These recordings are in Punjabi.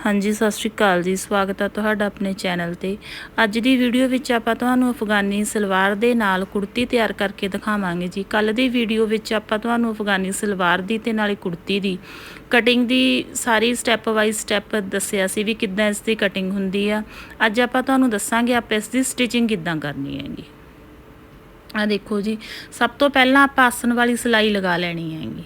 ਹਾਂਜੀ, ਸਤਿ ਸ਼੍ਰੀ ਅਕਾਲ ਜੀ। ਸਵਾਗਤ ਹੈ ਤੁਹਾਡਾ ਆਪਣੇ ਚੈਨਲ ਤੇ। ਅੱਜ ਦੀ ਵੀਡੀਓ ਵਿੱਚ ਆਪਾਂ ਤੁਹਾਨੂੰ ਅਫਗਾਨੀ ਸਲਵਾਰ ਦੇ ਨਾਲ ਕੁੜਤੀ ਤਿਆਰ ਕਰਕੇ ਦਿਖਾਵਾਂਗੇ ਜੀ। ਕੱਲ ਦੀ ਵੀਡੀਓ ਵਿੱਚ ਆਪਾਂ ਤੁਹਾਨੂੰ ਅਫਗਾਨੀ ਸਲਵਾਰ ਦੀ ਤੇ ਨਾਲੇ ਕੁੜਤੀ ਦੀ ਕਟਿੰਗ ਦੀ ਸਾਰੀ ਸਟੈਪ ਬਾਈ ਸਟੈਪ ਦੱਸਿਆ ਸੀ ਵੀ ਕਿੱਦਾਂ ਇਸ ਦੀ ਕਟਿੰਗ ਹੁੰਦੀ ਆ। ਅੱਜ ਆਪਾਂ ਤੁਹਾਨੂੰ ਦੱਸਾਂਗੇ ਆਪਾਂ ਇਸ ਦੀ ਸਟਿਚਿੰਗ ਕਿੱਦਾਂ ਕਰਨੀ ਹੈਗੀ। ਆ ਦੇਖੋ ਜੀ, ਸਭ ਤੋਂ ਪਹਿਲਾਂ ਆਪਾਂ ਆਸਣ ਵਾਲੀ ਸਿਲਾਈ ਲਗਾ ਲੈਣੀ ਹੈਗੀ।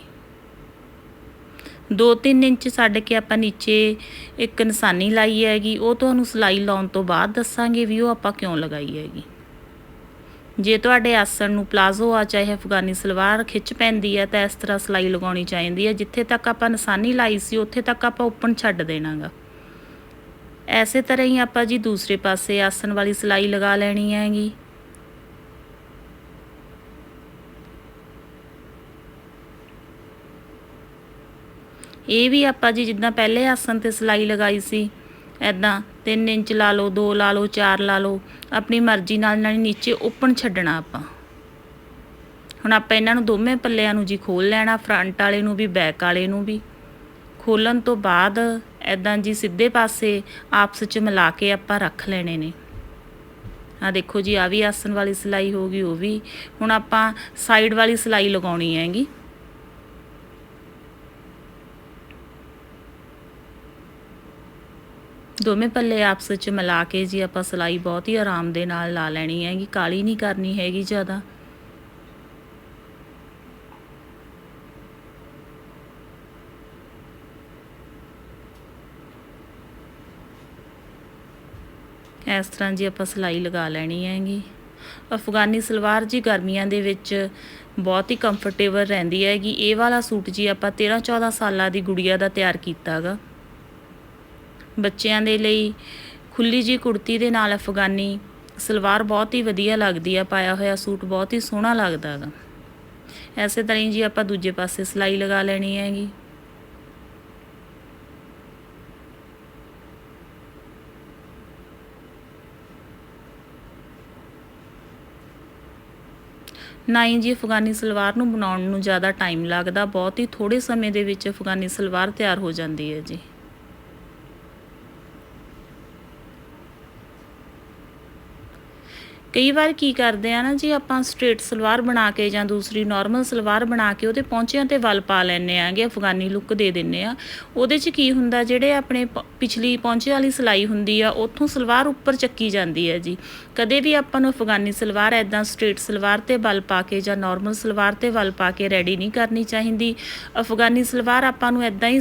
2-3 ਇੰਚ ਛੱਡ ਕੇ ਆਪਾਂ ਨੀਚੇ ਇੱਕ ਨਿਸ਼ਾਨੀ ਲਾਈ ਹੈਗੀ, ਉਹ ਤੁਹਾਨੂੰ ਸਿਲਾਈ ਲਾਉਣ ਤੋਂ ਬਾਅਦ ਦੱਸਾਂਗੇ ਵੀ ਉਹ ਆਪਾਂ ਕਿਉਂ ਲਗਾਈ ਹੈਗੀ। ਜੇ ਤੁਹਾਡੇ ਆਸਣ ਨੂੰ ਪਲਾਜ਼ੋ ਆ, ਚਾਹੇ ਅਫਗਾਨੀ ਸਲਵਾਰ ਖਿੱਚ ਪੈਂਦੀ ਹੈ, ਤਾਂ ਇਸ ਤਰ੍ਹਾਂ ਸਿਲਾਈ ਲਗਾਉਣੀ ਚਾਹੀਦੀ ਹੈ। ਜਿੱਥੇ ਤੱਕ ਆਪਾਂ ਨਿਸ਼ਾਨੀ ਲਾਈ ਸੀ, ਉੱਥੇ ਤੱਕ ਆਪਾਂ ਓਪਨ ਛੱਡ ਦੇਣਾਗਾ। ਐਸੇ ਤਰ੍ਹਾਂ ਹੀ ਆਪਾਂ ਜੀ ਦੂਸਰੇ ਪਾਸੇ ਆਸਣ ਵਾਲੀ ਸਿਲਾਈ ਲਗਾ ਲੈਣੀ ਹੈਗੀ। ਇਹ ਵੀ ਆਪਾਂ ਜੀ ਜਿੱਦਾਂ ਪਹਿਲੇ ਆਸਨ ਤੇ ਸਿਲਾਈ ਲਗਾਈ ਸੀ ਐਦਾਂ 3 ਇੰਚ ਲਾ ਲਓ 2 ਲਾ ਲਓ 4 ਲਾ ਲਓ, ਆਪਣੀ ਮਰਜ਼ੀ ਨਾਲ ਨਾਲ ਨੀਚੇ ਓਪਨ ਛੱਡਣਾ ਆਪਾਂ। ਹੁਣ ਆਪਾਂ ਇਹਨਾਂ ਨੂੰ ਦੋਵੇਂ ਪੱਲਿਆਂ ਨੂੰ ਜੀ ਖੋਲ ਲੈਣਾ, ਫਰੰਟ ਵਾਲੇ ਨੂੰ ਵੀ, ਬੈਕ ਵਾਲੇ ਨੂੰ ਵੀ। ਖੋਲਣ ਤੋਂ ਬਾਅਦ ਐਦਾਂ ਜੀ ਸਿੱਧੇ ਪਾਸੇ ਆਪਸ ਵਿੱਚ ਮਿਲਾ ਕੇ ਆਪਾਂ ਰੱਖ ਲੈਣੇ ਨੇ। ਆ ਦੇਖੋ ਜੀ ਆ ਵੀ ਆਸਨ ਵਾਲੀ ਸਿਲਾਈ ਹੋ ਗਈ, ਉਹ ਵੀ। ਹੁਣ ਆਪਾਂ ਸਾਈਡ ਵਾਲੀ ਸਿਲਾਈ ਲਗਾਉਣੀ ਹੈਗੀ। ਦੋਵੇਂ ਪੱਲੇ ਆਪਸ ਵਿੱਚ ਮਿਲਾ ਕੇ ਜੀ ਆਪਾਂ ਸਿਲਾਈ ਬਹੁਤ ਹੀ ਆਰਾਮ ਦੇ ਨਾਲ ਲਾ ਲੈਣੀ ਹੈਗੀ ਕਾਲੀ ਨਹੀਂ ਕਰਨੀ ਹੈਗੀ ਜ਼ਿਆਦਾ। ਇਸ ਤਰ੍ਹਾਂ ਜੀ ਆਪਾਂ ਸਿਲਾਈ ਲਗਾ ਲੈਣੀ ਹੈਗੀ। ਅਫਗਾਨੀ ਸਲਵਾਰ ਜੀ ਗਰਮੀਆਂ ਦੇ ਵਿੱਚ ਬਹੁਤ ਹੀ ਕੰਫਰਟੇਬਲ ਰਹਿੰਦੀ ਹੈਗੀ। ਇਹ ਵਾਲਾ ਸੂਟ ਜੀ ਆਪਾਂ 13 14 ਸਾਲਾਂ ਦੀ ਗੁੜੀਆ ਦਾ ਤਿਆਰ ਕੀਤਾਗਾ ਬੱਚਿਆਂ ਦੇ ਲਈ ਖੁੱਲੀ ਜੀ ਕੁੜਤੀ ਦੇ ਨਾਲ ਅਫਗਾਨੀ ਸਲਵਾਰ ਬਹੁਤ ਹੀ ਵਧੀਆ ਲੱਗਦੀ ਆ, ਪਾਇਆ ਹੋਇਆ ਸੂਟ ਬਹੁਤ ਹੀ ਸੋਹਣਾ ਲੱਗਦਾ ਹੈਗਾ। ਐਸੇ ਤਰ੍ਹਾਂ ਹੀ ਜੀ ਆਪਾਂ ਦੂਜੇ ਪਾਸੇ ਸਿਲਾਈ ਲਗਾ ਲੈਣੀ ਹੈਗੀ। ਨਾ ਹੀ ਜੀ ਅਫਗਾਨੀ ਸਲਵਾਰ ਨੂੰ ਬਣਾਉਣ ਨੂੰ ਜ਼ਿਆਦਾ ਟਾਈਮ ਲੱਗਦਾ, ਬਹੁਤ ਹੀ ਥੋੜੇ ਸਮੇਂ ਦੇ ਵਿੱਚ ਅਫਗਾਨੀ ਸਲਵਾਰ ਤਿਆਰ ਹੋ ਜਾਂਦੀ ਹੈ ਜੀ। ਕਈ ਵਾਰ ਕੀ ਕਰਦੇ ਆ ਨਾ, ਜੀ ਆਪਾਂ ਸਟ੍ਰੇਟ ਸਲਵਾਰ ਬਣਾ ਕੇ ਜਾਂ ਦੂਸਰੀ ਨਾਰਮਲ ਸਲਵਾਰ ਬਣਾ ਕੇ ਉਹਦੇ ਪੌਂਚਿਆਂ ਤੇ ਵੱਲ ਪਾ ਲੈਣੇ ਆਂਗੇ ਅਫਗਾਨੀ ਲੁੱਕ ਦੇ ਦਿੰਨੇ ਆ, ਉਹਦੇ 'ਚ ਕੀ ਹੁੰਦਾ, ਜਿਹੜੇ ਆਪਣੇ ਪਿਛਲੀ ਪੌਂਚੇ ਵਾਲੀ ਸਿਲਾਈ ਹੁੰਦੀ ਆ, ਉੱਥੋਂ ਸਲਵਾਰ ਉੱਪਰ ਚੱਕੀ ਜਾਂਦੀ ਹੈ ਜੀ। ਕਦੇ ਵੀ ਆਪਾਂ ਨੂੰ ਅਫਗਾਨੀ ਸਲਵਾਰ ਐਦਾਂ ਸਟ੍ਰੇਟ ਸਲਵਾਰ ਤੇ ਵੱਲ ਪਾ ਕੇ ਜਾਂ ਨਾਰਮਲ ਸਲਵਾਰ ਤੇ ਵੱਲ ਪਾ ਕੇ ਰੈਡੀ ਨਹੀਂ ਕਰਨੀ ਚਾਹੀਦੀ। ਅਫਗਾਨੀ ਸਲਵਾਰ ਆਪਾਂ ਨੂੰ ਐਦਾਂ ਹੀ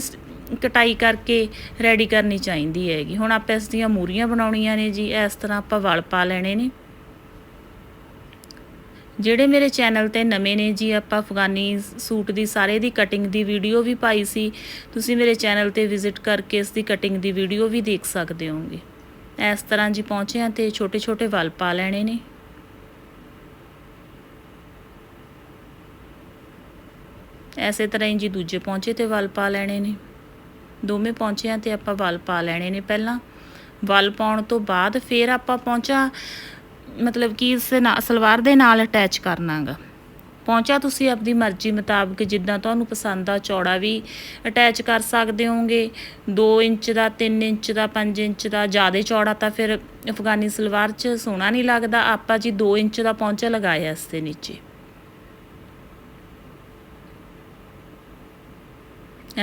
ਕਟਾਈ ਕਰਕੇ ਰੈਡੀ ਕਰਨੀ ਚਾਹੀਦੀ ਹੈਗੀ। ਹੁਣ ਆਪਾਂ ਇਸ ਦੀਆਂ ਮੂਰੀਆਂ ਬਣਾਉਣੀਆਂ ਨੇ ਜੀ, ਇਸ ਤਰ੍ਹਾਂ ਆਪਾਂ ਵਲ ਪਾ ਲੈਣੇ ਨੇ। ਜਿਹੜੇ ਮੇਰੇ ਚੈਨਲ ਤੇ ਨਵੇਂ ਨੇ ਜੀ, ਆਪਾਂ ਅਫਗਾਨੀ ਸੂਟ ਦੀ ਸਾਰੇ ਦੀ ਕਟਿੰਗ ਦੀ ਵੀਡੀਓ ਵੀ ਪਾਈ ਸੀ। ਤੁਸੀਂ ਮੇਰੇ ਚੈਨਲ ਤੇ ਵਿਜ਼ਿਟ ਕਰਕੇ ਇਸ ਦੀ ਕਟਿੰਗ ਦੀ ਵੀਡੀਓ ਵੀ ਦੇਖ ਸਕਦੇ ਹੋਗੇ ਇਸ ਤਰ੍ਹਾਂ ਜੀ ਪਹੁੰਚਿਆਂ ਤੇ ਛੋਟੇ ਛੋਟੇ ਵਲ ਪਾ ਲੈਣੇ ਨੇ। ਐਸੇ ਤਰ੍ਹਾਂ ਹੀ ਜੀ ਦੂਜੇ ਪਹੁੰਚੇ ਤੇ ਵਲ ਪਾ ਲੈਣੇ ਨੇ। ਦੋਵੇਂ ਪਹੁੰਚਿਆਂ ਤੇ ਆਪਾਂ ਵਲ ਪਾ ਲੈਣੇ ਨੇ। ਪਹਿਲਾਂ ਵਲ ਪਾਉਣ ਤੋਂ ਬਾਅਦ ਫਿਰ ਆਪਾਂ ਪਹੁੰਚਾ। ਮਤਲਬ ਕਿ ਇਸ ਨਾਲ ਸਲਵਾਰ ਦੇ ਨਾਲ ਅਟੈਚ ਕਰਨਾਗਾ। ਪਹੁੰਚਾ ਤੁਸੀਂ ਆਪਣੀ ਮਰਜ਼ੀ ਮੁਤਾਬਕ ਜਿੱਦਾਂ ਤੁਹਾਨੂੰ ਪਸੰਦ ਆ, ਚੌੜਾ ਵੀ ਅਟੈਚ ਕਰ ਸਕਦੇ ਹੋਗੇ 2 ਇੰਚ ਦਾ 3 ਇੰਚ ਦਾ 5 ਇੰਚ ਦਾ, ਜ਼ਿਆਦਾ ਚੌੜਾ ਤਾਂ ਫਿਰ ਅਫਗਾਨੀ ਸਲਵਾਰ 'ਚ ਸੋਹਣਾ ਨਹੀਂ ਲੱਗਦਾ। ਆਪਾਂ ਜੀ 2 ਇੰਚ ਦਾ ਪਹੁੰਚਾ ਲਗਾਇਆ ਇਸ ਦੇ ਨੀਚੇ।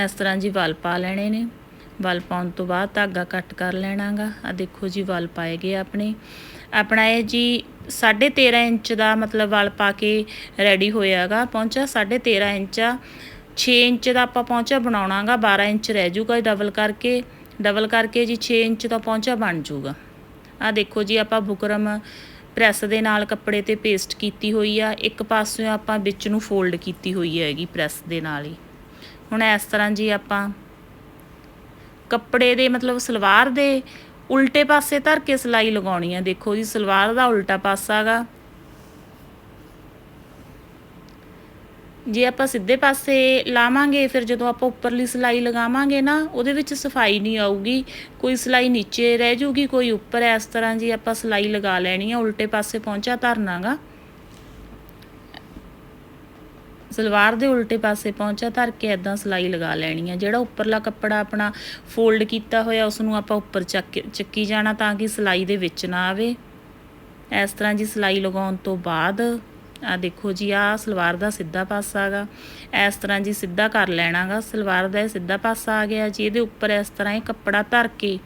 ਇਸ ਤਰ੍ਹਾਂ ਜੀ ਵਲ ਪਾ ਲੈਣੇ ਨੇ। ਵਲ ਪਾਉਣ ਤੋਂ ਬਾਅਦ ਧਾਗਾ ਕੱਟ ਕਰ ਲੈਣਾਗਾ। ਆ ਦੇਖੋ ਜੀ, ਵਲ ਪਾਏ ਗਏ ਆਪਣੇ। ਆਪਣਾ ਇਹ ਜੀ 13.5 ਇੰਚ ਦਾ ਮਤਲਬ ਵਲ ਪਾ ਕੇ ਰੈਡੀ ਹੋਇਆਗਾ, ਪਹੁੰਚਾ 13.5 ਇੰਚ ਆ। 6 ਇੰਚ ਦਾ ਆਪਾਂ ਪਹੁੰਚਾ ਬਣਾਉਣਾਗਾ 12 ਇੰਚ ਰਹਿ ਜੂਗਾ ਡਬਲ ਕਰਕੇ। ਡਬਲ ਕਰਕੇ ਜੀ 6 ਇੰਚ ਦਾ ਪਹੁੰਚਾ ਬਣ ਜੂਗਾ। ਆ ਦੇਖੋ ਜੀ ਆਪਾਂ ਬੁਕਰਮ ਪ੍ਰੈਸ ਦੇ ਨਾਲ ਕੱਪੜੇ ਤੇ ਪੇਸਟ ਕੀਤੀ ਹੋਈ ਆ। ਇੱਕ ਪਾਸਿਓਂ ਆਪਾਂ ਵਿੱਚ ਨੂੰ ਫੋਲਡ ਕੀਤੀ ਹੋਈ ਹੈਗੀ ਪ੍ਰੈਸ ਦੇ ਨਾਲ ਹੀ। ਹੁਣ ਇਸ ਤਰ੍ਹਾਂ ਜੀ ਆਪਾਂ ਕੱਪੜੇ ਦੇ ਮਤਲਬ ਸਲਵਾਰ ਦੇ ਉਲਟੇ ਪਾਸੇ ਧਰ ਕੇ ਸਿਲਾਈ ਲਗਾਉਣੀ ਹੈ। ਦੇਖੋ ਜੀ, ਸਲਵਾਰ ਦਾ ਉਲਟਾ ਪਾਸਾ ਪਾਸਾਗਾ ਜੇ ਆਪਾਂ ਸਿੱਧੇ ਪਾਸੇ ਲਾਵਾਂਗੇ, ਫਿਰ ਜਦੋਂ ਆਪਾਂ ਉੱਪਰਲੀ ਸਿਲਾਈ ਲਗਾਵਾਂਗੇ ਨਾ, ਉਹਦੇ ਵਿੱਚ ਸਫ਼ਾਈ ਨਹੀਂ ਆਊਗੀ। ਕੋਈ ਸਿਲਾਈ ਨੀਚੇ ਰਹਿ ਜੂਗੀ, ਕੋਈ ਉੱਪਰ। ਇਸ ਤਰ੍ਹਾਂ ਜੀ ਆਪਾਂ ਸਿਲਾਈ ਲਗਾ ਲੈਣੀ ਆ ਉਲਟੇ ਪਾਸੇ ਪਹੁੰਚਾ ਧਰਨਾਗਾ ਸਲਵਾਰ ਦੇ ਉਲਟੇ ਪਾਸੇ ਪਹੁੰਚਾ ਧਰ ਕੇ ਇਦਾਂ ਸਿਲਾਈ ਲਗਾ ਲੈਣੀ ਹੈ ਜਿਹੜਾ ਉੱਪਰਲਾ ਕੱਪੜਾ ਆਪਣਾ ਫੋਲਡ ਕੀਤਾ ਹੋਇਆ ਉਸ ਨੂੰ ਆਪਾਂ ਉੱਪਰ ਚੱਕ ਚੱਕੀ ਜਾਣਾ ਤਾਂ ਕਿ ਸਿਲਾਈ ਦੇ ਵਿੱਚ ਨਾ ਆਵੇ। ਇਸ ਤਰ੍ਹਾਂ ਜੀ ਸਿਲਾਈ ਲਗਾਉਣ ਤੋਂ ਬਾਅਦ ਆ ਦੇਖੋ ਜੀ ਆ ਸਲਵਾਰ ਦਾ ਸਿੱਧਾ ਪਾਸਾ ਹੈਗਾ ਇਸ ਤਰ੍ਹਾਂ ਜੀ ਸਿੱਧਾ ਕਰ ਲੈਣਾਗਾ ਸਲਵਾਰ ਦਾ ਇਹ ਸਿੱਧਾ ਪਾਸਾ ਆ ਗਿਆ ਜੀ। ਇਹਦੇ ਉੱਪਰ ਇਸ ਤਰ੍ਹਾਂ ਇਹ ਕੱਪੜਾ ਧਰ ਕੇ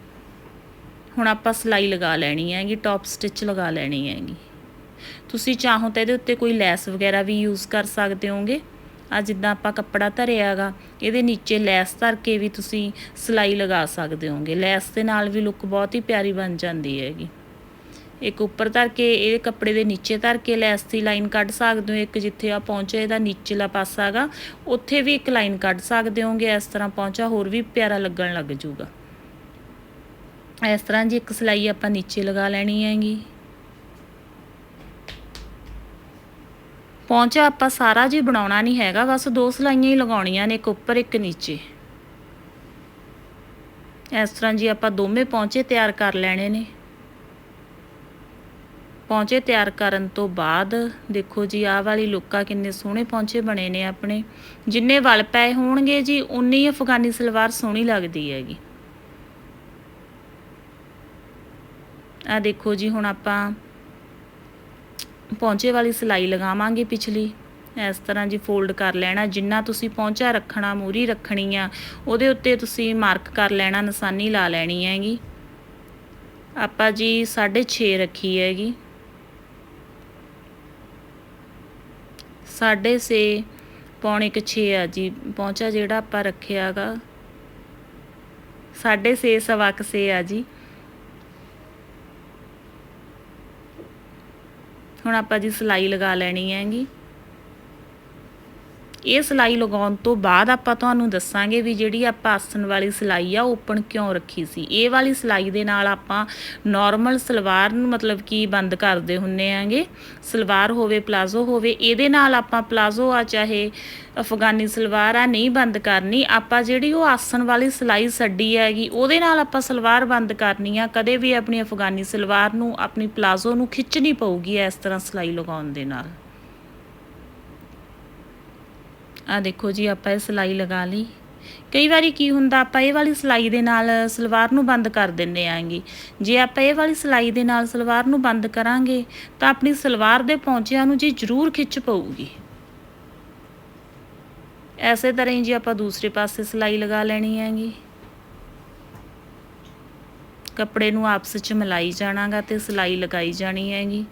ਹੁਣ ਆਪਾਂ ਸਿਲਾਈ ਲਗਾ ਲੈਣੀ ਹੈਗੀ ਟੌਪ ਸਟਿਚ ਲਗਾ ਲੈਣੀ ਹੈਗੀ। ਤੁਸੀਂ ਚਾਹੋ ਤਾਂ ਇਹਦੇ ਉੱਤੇ ਕੋਈ ਲੈਸ ਵਗੈਰਾ ਵੀ ਯੂਜ਼ ਕਰ ਸਕਦੇ ਹੋਗੇ ਆ ਜਿੱਦਾਂ ਆਪਾਂ ਕੱਪੜਾ ਧਰਿਆਗਾ ਇਹਦੇ ਨੀਚੇ ਲੈਸ ਧਰ ਕੇ ਵੀ ਤੁਸੀਂ ਸਿਲਾਈ ਲਗਾ ਸਕਦੇ ਹੋਗੇ ਲੈਸ ਦੇ ਨਾਲ ਵੀ ਲੁੱਕ ਬਹੁਤ ਹੀ ਪਿਆਰੀ ਬਣ ਜਾਂਦੀ ਹੈਗੀ। ਇੱਕ ਉੱਪਰ ਧਰ ਕੇ, ਇਹ ਕੱਪੜੇ ਦੇ ਨੀਚੇ ਧਰ ਕੇ ਲੈਸ ਦੀ ਲਾਈਨ ਕੱਢ ਸਕਦੇ ਹੋ। ਇੱਕ ਜਿੱਥੇ ਆ ਪਹੁੰਚੇ ਇਹਦਾ ਨੀਚੇਲਾ ਪਾਸਾ ਹੈਗਾ ਉੱਥੇ ਵੀ ਇੱਕ ਲਾਈਨ ਕੱਢ ਸਕਦੇ ਹੋਗੇ ਇਸ ਤਰ੍ਹਾਂ ਪਹੁੰਚਾ, ਹੋਰ ਵੀ ਪਿਆਰਾ ਲੱਗਣ ਲੱਗ ਜਾਊਗਾ। ਇਸ ਤਰ੍ਹਾਂ ਜੀ ਇੱਕ ਸਿਲਾਈ ਆਪਾਂ ਨੀਚੇ ਲਗਾ ਲੈਣੀ ਹੈਗੀ। ਪਹੁੰਚਾ ਆਪਾਂ ਸਾਰਾ ਜੀ ਬਣਾਉਣਾ ਨਹੀਂ ਹੈਗਾ, ਬਸ ਦੋ ਸਲਾਈਆਂ ਹੀ ਲਗਾਉਣੀਆਂ ਨੇ, ਇੱਕ ਉੱਪਰ, ਇੱਕ ਨੀਚੇ। ਇਸ ਤਰ੍ਹਾਂ ਜੀ ਆਪਾਂ ਦੋਵੇਂ ਪਹੁੰਚੇ, ਤਿਆਰ ਕਰ ਲੈਣੇ ਨੇ। ਪਹੁੰਚੇ ਤਿਆਰ ਕਰਨ ਤੋਂ ਬਾਅਦ, ਦੇਖੋ ਜੀ, ਆਹ ਵਾਲੀ ਲੁੱਕਾ ਕਿੰਨੇ ਸੋਹਣੇ ਪਹੁੰਚੇ ਬਣੇ ਨੇ ਆਪਣੇ। ਜਿੰਨੇ ਵਲ ਪਏ ਹੋਣਗੇ ਜੀ ਉਨੀ ਹੀ ਅਫਗਾਨੀ ਸਲਵਾਰ ਸੋਹਣੀ ਲੱਗਦੀ ਹੈਗੀ। ਆ ਦੇਖੋ ਜੀ, ਹੁਣ ਆਪਾਂ ਪਹੁੰਚੇ ਵਾਲੀ ਸਿਲਾਈ ਲਗਾਵਾਂਗੇ ਪਿਛਲੀ। ਇਸ ਤਰ੍ਹਾਂ ਜੀ ਫੋਲਡ ਕਰ ਲੈਣਾ, ਜਿੰਨਾ ਤੁਸੀਂ ਪਹੁੰਚਾ ਰੱਖਣਾ, ਮੂਰੀ ਰੱਖਣੀ ਆ, ਉਹਦੇ ਉੱਤੇ ਤੁਸੀਂ ਮਾਰਕ ਕਰ ਲੈਣਾ, ਨਿਸ਼ਾਨੀ ਲਾ ਲੈਣੀ ਹੈਗੀ। ਆਪਾਂ ਜੀ 6.5 ਰੱਖੀ ਹੈਗੀ। 6.5 ਪੌਣੇ ਕੁ 6 ਆ ਜੀ। ਪਹੁੰਚਾ ਜਿਹੜਾ ਆਪਾਂ ਰੱਖਿਆਗਾ 6.5 ਸਵਾ ਕੁ 6 ਆ ਜੀ। ਹੁਣ ਆਪਾਂ ਜੀ ਸਿਲਾਈ ਲਗਾ ਲੈਣੀ ਹੈਗੀ। ਇਹ ਸਿਲਾਈ ਲਗਾਉਣ ਤੋਂ ਬਾਅਦ ਆਪਾਂ ਤੁਹਾਨੂੰ ਦੱਸਾਂਗੇ ਵੀ ਜਿਹੜੀ ਆਪਾਂ ਆਸਣ ਵਾਲੀ ਸਿਲਾਈ ਆ ਓਪਨ ਕਿਉਂ ਰੱਖੀ ਸੀ। ਇਹ ਵਾਲੀ ਸਿਲਾਈ ਦੇ ਨਾਲ ਆਪਾਂ ਨਾਰਮਲ ਸਲਵਾਰ ਨੂੰ ਮਤਲਬ ਕਿ ਬੰਦ ਕਰਦੇ ਹੁੰਨੇ ਆਂਗੇ। ਸਲਵਾਰ ਹੋਵੇ, ਪਲਾਜ਼ੋ ਹੋਵੇ, ਇਹਦੇ ਨਾਲ ਆਪਾਂ ਪਲਾਜ਼ੋ ਆ, ਚਾਹੇ ਅਫਗਾਨੀ ਸਲਵਾਰ ਆ, ਨਹੀਂ ਬੰਦ ਕਰਨੀ। ਆਪਾਂ ਜਿਹੜੀ ਉਹ ਆਸਣ ਵਾਲੀ ਸਿਲਾਈ ਛੱਡੀ ਹੈਗੀ, ਉਹਦੇ ਨਾਲ ਆਪਾਂ ਸਲਵਾਰ ਬੰਦ ਕਰਨੀ ਆ। ਕਦੇ ਵੀ ਆਪਣੀ ਅਫਗਾਨੀ ਸਲਵਾਰ ਨੂੰ, ਆਪਣੀ ਪਲਾਜ਼ੋ ਨੂੰ ਖਿੱਚਣੀ ਪਊਗੀ ਇਸ ਤਰ੍ਹਾਂ ਸਿਲਾਈ ਲਗਾਉਣ ਦੇ ਨਾਲ। ਆ ਦੇਖੋ ਜੀ, ਆਪਾਂ ਇਹ ਸਿਲਾਈ ਲਗਾ ਲਈ। ਕਈ ਵਾਰੀ ਕੀ ਹੁੰਦਾ, ਆਪਾਂ ਇਹ ਵਾਲੀ ਸਿਲਾਈ ਦੇ ਨਾਲ ਸਲਵਾਰ ਨੂੰ ਬੰਦ ਕਰ ਦਿੰਦੇ ਆਂਗੇ। ਜੇ ਆਪਾਂ ਇਹ ਵਾਲੀ ਸਿਲਾਈ ਦੇ ਨਾਲ ਸਲਵਾਰ ਨੂੰ ਬੰਦ ਕਰਾਂਗੇ, ਤਾਂ ਆਪਣੀ ਸਲਵਾਰ ਦੇ ਪੌਂਚਿਆਂ ਨੂੰ ਜੀ ਜ਼ਰੂਰ ਖਿੱਚ ਪਊਗੀ। ਐਸੇ ਤਰ੍ਹਾਂ ਹੀ ਜੀ ਆਪਾਂ ਦੂਸਰੇ ਪਾਸੇ ਸਿਲਾਈ ਲਗਾ ਲੈਣੀ ਹੈਗੀ। ਕੱਪੜੇ ਨੂੰ ਆਪਸ ਵਿੱਚ ਮਿਲਾਈ ਜਾਣਾਗਾ ਤੇ ਸਿਲਾਈ ਲਗਾਈ ਜਾਣੀ ਹੈਗੀ।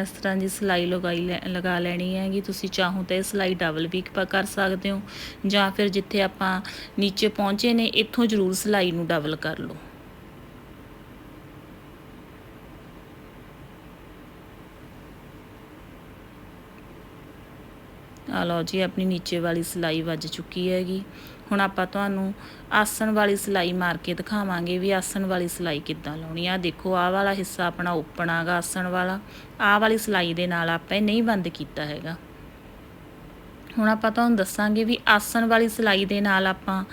ਇਸ ਤਰ੍ਹਾਂ ਦੀ ਸਿਲਾਈ ਲਗਾਈ ਲੈ- ਲਗਾ ਲੈਣੀ ਹੈਗੀ ਤੁਸੀਂ ਚਾਹੋ ਤਾਂ ਇਹ ਸਿਲਾਈ ਡਬਲ ਵੀ ਪ- ਕਰ ਸਕਦੇ ਹੋ ਜਾਂ ਫਿਰ ਜਿੱਥੇ ਆਪਾਂ ਨੀਚੇ ਪਹੁੰਚੇ ਨੇ, ਇੱਥੋਂ ਜ਼ਰੂਰ ਸਿਲਾਈ ਨੂੰ ਡਬਲ ਕਰ ਲਓ। ਆ ਲਓ ਜੀ, ਆਪਣੀ ਨੀਚੇ ਵਾਲੀ ਸਿਲਾਈ ਵੱਜ ਚੁੱਕੀ ਹੈਗੀ। ਹੁਣ ਆਪਾਂ ਤੁਹਾਨੂੰ ਆਸਣ ਵਾਲੀ ਸਿਲਾਈ ਮਾਰ ਕੇ ਦਿਖਾਵਾਂਗੇ ਵੀ ਆਸਣ ਵਾਲੀ ਸਿਲਾਈ ਕਿੱਦਾਂ ਲਾਉਣੀ ਆ। ਦੇਖੋ, ਆਹ ਵਾਲਾ ਹਿੱਸਾ ਆਪਣਾ ਓਪਨ ਆਗਾ ਆਸਣ ਵਾਲਾ। ਆਹ ਵਾਲੀ ਸਿਲਾਈ ਦੇ ਨਾਲ ਆਪਾਂ ਇਹ ਨਹੀਂ ਬੰਦ ਕੀਤਾ ਹੈਗਾ। ਹੁਣ ਆਪਾਂ ਤੁਹਾਨੂੰ ਦੱਸਾਂਗੇ ਵੀ ਆਸਣ ਵਾਲੀ ਸਿਲਾਈ ਦੇ ਨਾਲ ਆਪਾਂ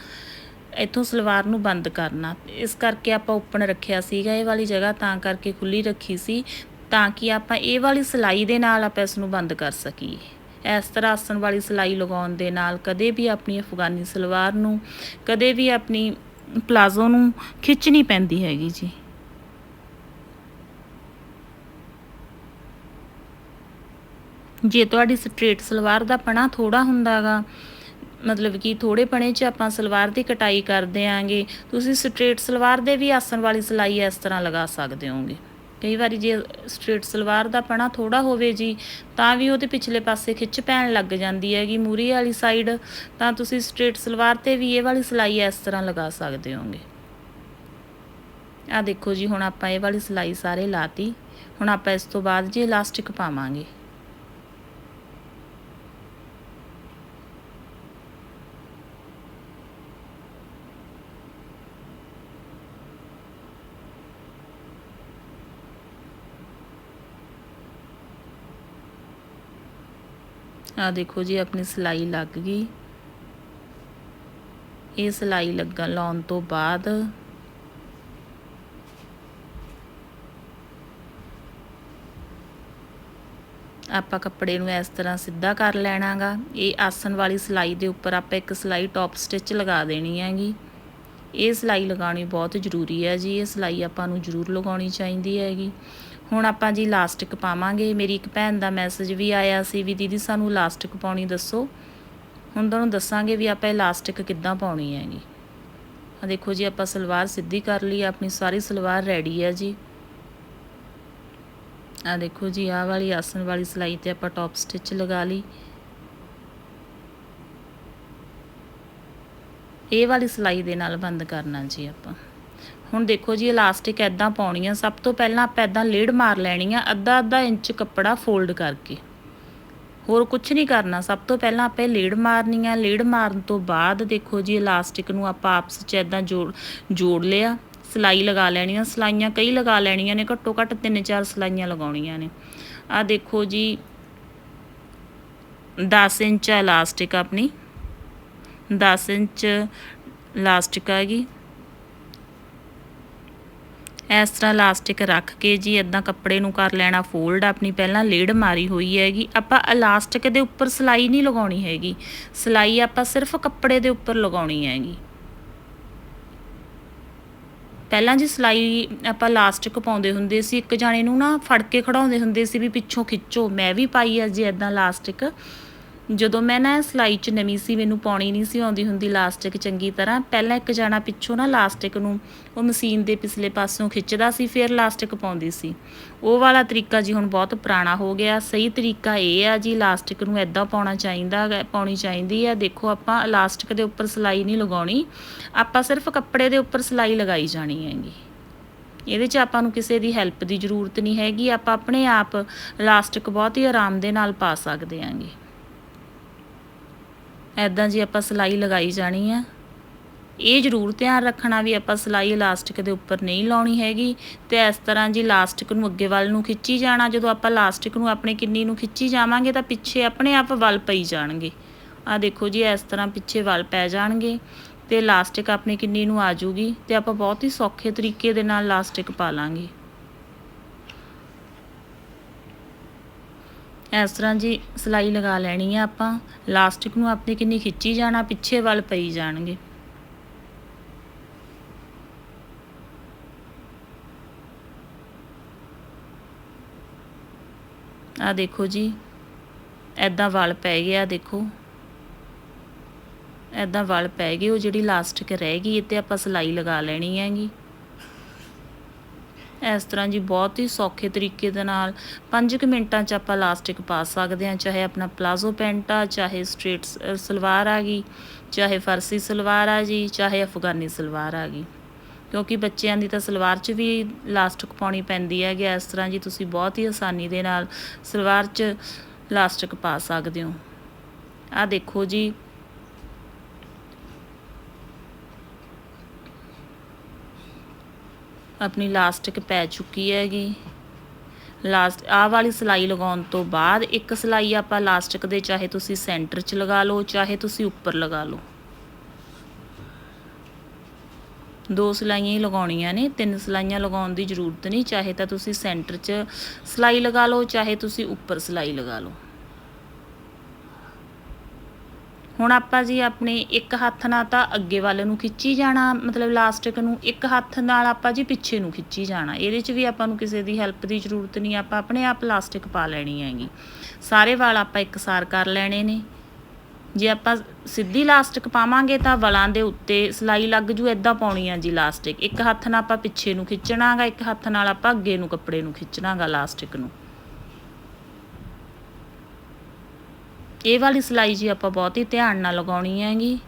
ਇੱਥੋਂ ਸਲਵਾਰ ਨੂੰ ਬੰਦ ਕਰਨਾ। ਇਸ ਕਰਕੇ ਆਪਾਂ ਓਪਨ ਰੱਖਿਆ ਸੀਗਾ ਇਹ ਵਾਲੀ ਜਗ੍ਹਾ, ਤਾਂ ਕਰਕੇ ਖੁੱਲੀ ਰੱਖੀ ਸੀ, ਤਾਂ ਕਿ ਆਪਾਂ ਇਹ ਵਾਲੀ ਸਿਲਾਈ ਦੇ ਨਾਲ ਆਪਾਂ ਇਸ ਨੂੰ ਬੰਦ ਕਰ ਸਕੀਏ। ਇਸ ਤਰ੍ਹਾਂ ਆਸਣ ਵਾਲੀ ਸਿਲਾਈ ਲਗਾਉਣ ਦੇ ਨਾਲ ਕਦੇ ਵੀ ਆਪਣੀ ਅਫਗਾਨੀ ਸਲਵਾਰ ਨੂੰ, ਕਦੇ ਵੀ ਆਪਣੀ ਪਲਾਜ਼ੋ ਨੂੰ ਖਿੱਚਣੀ ਪੈਂਦੀ ਹੈਗੀ ਜੀ। ਜੇ ਤੁਹਾਡੀ ਸਟ੍ਰੇਟ ਸਲਵਾਰ ਦਾ ਪਣਾ ਥੋੜਾ ਹੁੰਦਾਗਾ ਮਤਲਬ ਕਿ ਥੋੜੇ ਪਣੇ 'ਚ ਆਪਾਂ ਸਲਵਾਰ ਦੀ ਕਟਾਈ ਕਰਦੇ ਆਂਗੇ ਤੁਸੀਂ ਸਟ੍ਰੇਟ ਸਲਵਾਰ ਦੇ ਵੀ ਆਸਣ ਵਾਲੀ ਸਿਲਾਈ ਇਸ ਤਰ੍ਹਾਂ ਲਗਾ ਸਕਦੇ ਹੋਗੇ। ਕਈ ਵਾਰੀ ਜੇ ਸਟ੍ਰੇਟ ਸਲਵਾਰ ਦਾ ਪਣਾ ਥੋੜਾ ਹੋਵੇ ਜੀ, ਤਾਂ ਵੀ ਉਹਦੇ ਪਿਛਲੇ ਪਾਸੇ ਖਿੱਚ ਪੈਣ ਲੱਗ ਜਾਂਦੀ ਹੈਗੀ। ਮੂਰੀ ਵਾਲੀ ਸਾਈਡ ਤਾਂ ਤੁਸੀਂ ਸਟ੍ਰੇਟ ਸਲਵਾਰ ਤੇ ਵੀ ਇਹ ਵਾਲੀ ਸਿਲਾਈ ਇਸ ਤਰ੍ਹਾਂ ਲਗਾ ਸਕਦੇ ਹੋਗੇ। ਆ ਦੇਖੋ ਜੀ, ਹੁਣ ਆਪਾਂ ਇਹ ਵਾਲੀ ਸਿਲਾਈ ਸਾਰੇ ਲਾਤੀ। ਹੁਣ ਆਪਾਂ ਇਸ ਤੋਂ ਬਾਅਦ ਜੀ ਇਲਾਸਟਿਕ ਪਾਵਾਂਗੇ। ਆ ਦੇਖੋ ਜੀ, ਆਪਣੀ ਸਿਲਾਈ ਲੱਗ ਗਈ। ਇਹ ਸਿਲਾਈ ਲੱਗਣ ਲਾਉਣ ਤੋਂ ਬਾਅਦ। ਆਪਾਂ ਕੱਪੜੇ ਨੂੰ ਇਸ ਤਰ੍ਹਾਂ ਸਿੱਧਾ ਕਰ ਲੈਣਾਗਾ। ਇਹ ਆਸਨ ਵਾਲੀ ਸਿਲਾਈ ਦੇ ਉੱਪਰ ਆਪਾਂ ਇੱਕ ਸਿਲਾਈ ਟੌਪ ਸਟਿਚ ਲਗਾ ਦੇਣੀ ਹੈਗੀ। ਇਹ ਸਿਲਾਈ ਲਗਾਉਣੀ ਬਹੁਤ ਜ਼ਰੂਰੀ ਹੈ ਜੀ। ਇਹ ਸਿਲਾਈ ਆਪਾਂ ਨੂੰ ਜ਼ਰੂਰ ਲਗਾਉਣੀ ਚਾਹੀਦੀ ਹੈਗੀ। ਹੁਣ ਆਪਾਂ ਜੀ ਇਲਾਸਟਿਕ ਪਾਵਾਂਗੇ। ਮੇਰੀ ਇੱਕ ਭੈਣ ਦਾ ਮੈਸੇਜ ਵੀ ਆਇਆ ਸੀ ਵੀ ਦੀਦੀ ਸਾਨੂੰ ਇਲਾਸਟਿਕ ਪਾਉਣੀ ਦੱਸੋ। ਹੁਣ ਤੁਹਾਨੂੰ ਦੱਸਾਂਗੇ ਵੀ ਆਪਾਂ ਇਲਾਸਟਿਕ ਕਿੱਦਾਂ ਪਾਉਣੀ ਹੈਗੀ। ਆ ਦੇਖੋ ਜੀ, ਆਪਾਂ ਸਲਵਾਰ ਸਿੱਧੀ ਕਰ ਲਈ, ਆਪਣੀ ਸਾਰੀ ਸਲਵਾਰ ਰੈਡੀ ਹੈ ਜੀ। ਆ ਦੇਖੋ ਜੀ, ਆਹ ਵਾਲੀ ਆਸਨ ਵਾਲੀ ਸਿਲਾਈ ਤੇ ਆਪਾਂ ਟੌਪ ਸਟਿਚ ਲਗਾ ਲਈ। ਇਹ ਵਾਲੀ ਸਿਲਾਈ ਦੇ ਨਾਲ ਬੰਦ ਕਰਨਾ ਜੀ ਆਪਾਂ। ਹੁਣ ਦੇਖੋ ਜੀ ਇਲਾਸਟਿਕ ਐਦਾਂ ਪਾਉਣੀ ਆ ਸਭ ਤੋਂ ਪਹਿਲਾਂ ਆਪਾਂ ਐਦਾਂ ਲੇੜ ਮਾਰ ਲੈਣੀ ਆ ਅੱਧਾ ਅੱਧਾ ਇੰਚ ਕੱਪੜਾ ਫੋਲਡ ਕਰਕੇ। ਹੋਰ ਕੁਝ ਨਹੀਂ ਕਰਨਾ, ਸਭ ਤੋਂ ਪਹਿਲਾਂ ਆਪਾਂ ਇਹ ਲੇੜ ਮਾਰਨੀ ਆ ਲੇੜ ਮਾਰਨ ਤੋਂ ਬਾਅਦ ਦੇਖੋ ਜੀ ਇਲਾਸਟਿਕ ਨੂੰ ਆਪਾਂ ਆਪਸ 'ਚ ਐਦਾਂ ਜੋੜ ਜੋੜ ਲਿਆ, ਸਿਲਾਈ ਲਗਾ ਲੈਣੀ ਆ ਸਿਲਾਈਆਂ ਕਈ ਲਗਾ ਲੈਣੀਆਂ ਨੇ, ਘੱਟੋ ਘੱਟ ਤਿੰਨ ਚਾਰ ਸਿਲਾਈਆਂ ਲਗਾਉਣੀਆਂ ਨੇ। ਆ ਦੇਖੋ ਜੀ 10 ਇੰਚ ਇਲਾਸਟਿਕ ਆਪਣੀ 10 ਇੰਚ ਇਲਾਸਟਿਕ ਹੈਗੀ ਇਸ ਤਰ੍ਹਾਂ ਇਲਾਸਟਿਕ ਰੱਖ ਕੇ ਜੀ ਇਦਾਂ ਕੱਪੜੇ ਨੂੰ ਕਰ ਲੈਣਾ ਫੋਲਡ ਆਪਣੀ ਪਹਿਲਾਂ ਲੇੜ ਮਾਰੀ ਹੋਈ ਹੈਗੀ। ਆਪਾਂ ਇਲਾਸਟਿਕ ਦੇ ਉੱਪਰ ਸਿਲਾਈ ਨਹੀਂ ਲਗਾਉਣੀ ਹੈਗੀ। ਸਿਲਾਈ ਆਪਾਂ ਸਿਰਫ ਕੱਪੜੇ ਦੇ ਉੱਪਰ ਲਗਾਉਣੀ ਹੈਗੀ। ਪਹਿਲਾਂ ਜੀ ਸਿਲਾਈ ਆਪਾਂ ਇਲਾਸਟਿਕ ਪਾਉਂਦੇ ਹੁੰਦੇ ਸੀ, ਇੱਕ ਜਾਣੇ ਨੂੰ ਨਾ ਫੜ ਕੇ ਖੜਾਉਂਦੇ ਹੁੰਦੇ ਸੀ ਵੀ ਪਿੱਛੋਂ ਖਿੱਚੋ। ਮੈਂ ਵੀ ਪਾਈ ਆ ਜੀ ਇਦਾਂ ਇਲਾਸਟਿਕ ਜਦੋਂ ਮੈਂ ਨਾ ਸਿਲਾਈ 'ਚ ਨਵੀਂ ਸੀ, ਮੈਨੂੰ ਪਾਉਣੀ ਨਹੀਂ ਸੀ ਆਉਂਦੀ ਹੁੰਦੀ ਲਾਸਟਿਕ ਚੰਗੀ ਤਰ੍ਹਾਂ, ਪਹਿਲਾਂ ਇੱਕ ਜਾਣਾ ਪਿੱਛੋਂ ਨਾ ਲਾਸਟਿਕ ਨੂੰ, ਉਹ ਮਸ਼ੀਨ ਦੇ ਪਿਛਲੇ ਪਾਸਿਓਂ ਖਿੱਚਦਾ ਸੀ, ਫਿਰ ਲਾਸਟਿਕ ਪਾਉਂਦੀ ਸੀ। ਉਹ ਵਾਲਾ ਤਰੀਕਾ ਜੀ ਹੁਣ ਬਹੁਤ ਪੁਰਾਣਾ ਹੋ ਗਿਆ, ਸਹੀ ਤਰੀਕਾ ਇਹ ਆ ਜੀ, ਲਾਸਟਿਕ ਨੂੰ ਐਦਾਂ ਪਾਉਣਾ ਚਾਹੀਦਾ ਪਾਉਣੀ ਚਾਹੀਦੀ ਹੈ ਦੇਖੋ ਆਪਾਂ ਇਲਾਸਟਿਕ ਦੇ ਉੱਪਰ ਸਿਲਾਈ ਨਹੀਂ ਲਗਾਉਣੀ, ਆਪਾਂ ਸਿਰਫ ਕੱਪੜੇ ਦੇ ਉੱਪਰ ਸਿਲਾਈ ਲਗਾਈ ਜਾਣੀ ਹੈਗੀ। ਇਹਦੇ 'ਚ ਆਪਾਂ ਨੂੰ ਕਿਸੇ ਦੀ ਹੈਲਪ ਦੀ ਜ਼ਰੂਰਤ ਨਹੀਂ ਹੈਗੀ, ਆਪਾਂ ਆਪਣੇ ਆਪ ਇਲਾਸਟਿਕ ਬਹੁਤ ਹੀ ਆਰਾਮ ਦੇ ਨਾਲ ਪਾ ਸਕਦੇ ਹਾਂਗੇ। ਐਦਾਂ ਜੀ ਆਪਾਂ ਸਿਲਾਈ ਲਗਾਈ ਜਾਣੀ ਆ। ਇਹ ਜ਼ਰੂਰ ਧਿਆਨ ਰੱਖਣਾ ਵੀ ਆਪਾਂ ਸਿਲਾਈ ਇਲਾਸਟਿਕ ਦੇ ਉੱਪਰ ਨਹੀਂ ਲਾਉਣੀ ਹੈਗੀ ਤੇ ਇਸ ਤਰ੍ਹਾਂ ਜੀ ਇਲਾਸਟਿਕ ਨੂੰ ਅੱਗੇ ਵੱਲ ਨੂੰ ਖਿੱਚੀ ਜਾਣਾ, ਜਦੋਂ ਆਪਾਂ ਇਲਾਸਟਿਕ ਨੂੰ ਆਪਣੇ ਕਿੰਨੀ ਨੂੰ ਖਿੱਚੀ ਜਾਵਾਂਗੇ ਤਾਂ ਪਿੱਛੇ ਆਪਣੇ ਆਪ ਵੱਲ ਪਈ ਜਾਣਗੇ। ਆ ਦੇਖੋ ਜੀ ਇਸ ਤਰ੍ਹਾਂ ਪਿੱਛੇ ਵੱਲ ਪੈ ਜਾਣਗੇ ਤੇ ਇਲਾਸਟਿਕ ਆਪਣੀ ਕਿੰਨੀ ਨੂੰ ਆ ਜੂਗੀ ਤੇ ਆਪਾਂ ਬਹੁਤ ਹੀ ਸੌਖੇ ਤਰੀਕੇ ਦੇ ਨਾਲ ਇਲਾਸਟਿਕ ਪਾ ਲਾਂਗੇ। ਇਸ ਤਰ੍ਹਾਂ ਜੀ ਸਿਲਾਈ ਲਗਾ ਲੈਣੀ ਆ ਆਪਾਂ। ਲਾਸਟਿਕ ਨੂੰ ਆਪਣੀ ਕਿੰਨੀ ਖਿੱਚੀ ਜਾਣਾ, ਪਿੱਛੇ ਵੱਲ ਪਈ ਜਾਣਗੇ। ਆ ਦੇਖੋ ਜੀ ਐਦਾਂ ਵਲ ਪੈ ਗਿਆ ਦੇਖੋ। ਐਦਾਂ ਵਲ ਪੈ ਗਏ, ਉਹ ਜਿਹੜੀ ਲਾਸਟਿਕ ਰਹਿ ਗਈ, ਇਹ ਤੇ ਆਪਾਂ ਸਿਲਾਈ ਲਗਾ ਲੈਣੀ ਹੈਗੀ। ਇਸ ਤਰ੍ਹਾਂ ਜੀ ਬਹੁਤ ਹੀ ਸੌਖੇ ਤਰੀਕੇ ਦੇ ਨਾਲ 5 ਮਿੰਟਾਂ 'ਚ ਆਪਾਂ ਲਾਸਟਿਕ ਪਾ ਸਕਦੇ ਹਾਂ, ਚਾਹੇ ਆਪਣਾ ਪਲਾਜ਼ੋ ਪੈਂਟ ਆ, ਚਾਹੇ ਸਟ੍ਰੇਟ ਸਲਵਾਰ ਆ ਗਈ, ਚਾਹੇ ਫਰਸੀ ਸਲਵਾਰ ਆ ਜੀ, ਚਾਹੇ ਅਫਗਾਨੀ ਸਲਵਾਰ ਆ ਗਈ। ਕਿਉਂਕਿ ਬੱਚਿਆਂ ਦੀ ਤਾਂ ਸਲਵਾਰ 'ਚ ਵੀ ਲਾਸਟਿਕ ਪਾਉਣੀ ਪੈਂਦੀ ਹੈ ਕਿ ਇਸ ਤਰ੍ਹਾਂ ਜੀ ਤੁਸੀਂ ਬਹੁਤ ਹੀ ਆਸਾਨੀ ਦੇ ਨਾਲ ਸਲਵਾਰ 'ਚ ਲਾਸਟਿਕ ਪਾ ਸਕਦੇ ਹੋ। ਆ ਦੇਖੋ ਜੀ ਆਪਣੀ ਲਾਸਟਿਕ ਪੈ ਚੁੱਕੀ ਹੈਗੀ। ਲਾਸਟ ਆਹ ਵਾਲੀ ਸਿਲਾਈ ਲਗਾਉਣ ਤੋਂ ਬਾਅਦ ਇੱਕ ਸਿਲਾਈ ਆਪਾਂ ਲਾਸਟਿਕ ਦੇ ਚਾਹੇ ਤੁਸੀਂ ਸੈਂਟਰ 'ਚ ਲਗਾ ਲਓ, ਚਾਹੇ ਤੁਸੀਂ ਉੱਪਰ ਲਗਾ ਲਓ। ਦੋ ਸਿਲਾਈਆਂ ਹੀ ਲਗਾਉਣੀਆਂ ਨੇ, ਤਿੰਨ ਸਿਲਾਈਆਂ ਲਗਾਉਣ ਦੀ ਜ਼ਰੂਰਤ ਨਹੀਂ, ਚਾਹੇ ਤਾਂ ਤੁਸੀਂ ਸੈਂਟਰ 'ਚ ਸਿਲਾਈ ਲਗਾ ਲਓ, ਚਾਹੇ ਤੁਸੀਂ ਉੱਪਰ ਸਿਲਾਈ ਲਗਾ ਲਓ। ਹੁਣ ਆਪਾਂ ਜੀ ਆਪਣੇ ਇੱਕ ਹੱਥ ਨਾਲ ਤਾਂ ਅੱਗੇ ਵੱਲ ਨੂੰ ਖਿੱਚੀ ਜਾਣਾ, ਮਤਲਬ ਲਾਸਟਿਕ ਨੂੰ ਇੱਕ ਹੱਥ ਨਾਲ ਆਪਾਂ ਜੀ ਪਿੱਛੇ ਨੂੰ ਖਿੱਚੀ ਜਾਣਾ। ਇਹਦੇ 'ਚ ਵੀ ਆਪਾਂ ਨੂੰ ਕਿਸੇ ਦੀ ਹੈਲਪ ਦੀ ਜ਼ਰੂਰਤ ਨਹੀਂ, ਆਪਾਂ ਆਪਣੇ ਆਪ ਲਾਸਟਿਕ ਪਾ ਲੈਣੀ ਹੈਗੀ। ਸਾਰੇ ਵਾਲ ਆਪਾਂ ਇੱਕਸਾਰ ਕਰ ਲੈਣੇ ਨੇ। ਜੇ ਆਪਾਂ ਸਿੱਧੀ ਲਾਸਟਿਕ ਪਾਵਾਂਗੇ ਤਾਂ ਵਲਾਂ ਦੇ ਉੱਤੇ ਸਿਲਾਈ ਲੱਗ ਜੂ ਐਦਾਂ ਪਾਉਣੀ ਆ ਜੀ ਲਾਸਟਿਕ ਇੱਕ। ਹੱਥ ਨਾਲ ਆਪਾਂ ਪਿੱਛੇ ਨੂੰ ਖਿੱਚਣਾਗਾ, ਇੱਕ ਹੱਥ ਨਾਲ ਆਪਾਂ ਅੱਗੇ ਨੂੰ, ਕੱਪੜੇ ਨੂੰ ਖਿੱਚਣਾਗਾ ਲਾਸਟਿਕ ਨੂੰ। ਇਹ ਵਾਲੀ ਸਿਲਾਈ ਜੀ ਆਪਾਂ ਬਹੁਤ ਹੀ ਧਿਆਨ ਨਾਲ ਲਗਾਉਣੀ ਹੈਗੀ।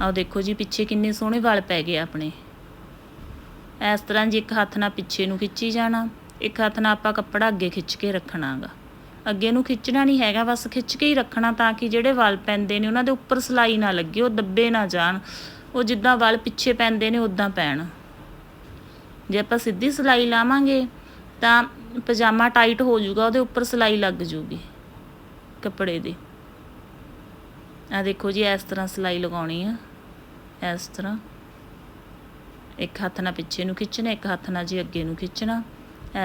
ਆਹ ਦੇਖੋ ਜੀ, ਪਿੱਛੇ ਕਿੰਨੇ ਸੋਹਣੇ ਵਾਲ ਪੈ ਗਏ ਆਪਣੇ। ਇਸ ਤਰ੍ਹਾਂ ਜੀ ਇੱਕ ਹੱਥ ਨਾਲ ਪਿੱਛੇ ਨੂੰ ਖਿੱਚੀ ਜਾਣਾ, ਇੱਕ ਹੱਥ ਨਾਲ ਆਪਾਂ ਕੱਪੜਾ ਅੱਗੇ ਖਿੱਚ ਕੇ ਰੱਖਣਾਗਾ। ਅੱਗੇ ਨੂੰ ਖਿੱਚਣਾ ਨਹੀਂ ਹੈਗਾ, ਬਸ ਖਿੱਚ ਕੇ ਹੀ ਰੱਖਣਾ ਤਾਂ ਕਿ ਜਿਹੜੇ ਵਾਲ ਪੈਂਦੇ ਨੇ ਉਹਨਾਂ ਦੇ ਉੱਪਰ ਸਿਲਾਈ ਨਾ ਲੱਗੇ, ਉਹ ਦੱਬੇ ਨਾ ਜਾਣ। ਉਹ ਜਿੱਦਾਂ ਵਾਲ ਪਿੱਛੇ ਪੈਂਦੇ ਨੇ ਉਦਾਂ ਪੈਣ। ਜੇ ਆਪਾਂ ਸਿੱਧੀ ਸਿਲਾਈ ਲਾਵਾਂਗੇ ਤਾਂ ਪਜਾਮਾ ਟਾਈਟ ਹੋ ਜਾਊਗਾ, ਉਹਦੇ ਉੱਪਰ ਸਿਲਾਈ ਲੱਗ ਜੂਗੀ ਕੱਪੜੇ ਦੇ। ਆ ਦੇਖੋ ਜੀ, ਇਸ ਤਰ੍ਹਾਂ ਸਿਲਾਈ ਲਗਾਉਣੀ ਆ। ਇਸ ਤਰ੍ਹਾਂ। ਇੱਕ ਹੱਥ ਨਾਲ ਪਿੱਛੇ ਨੂੰ ਖਿੱਚਣਾ, ਇੱਕ ਹੱਥ ਨਾਲ ਜੀ ਅੱਗੇ ਨੂੰ ਖਿੱਚਣਾ।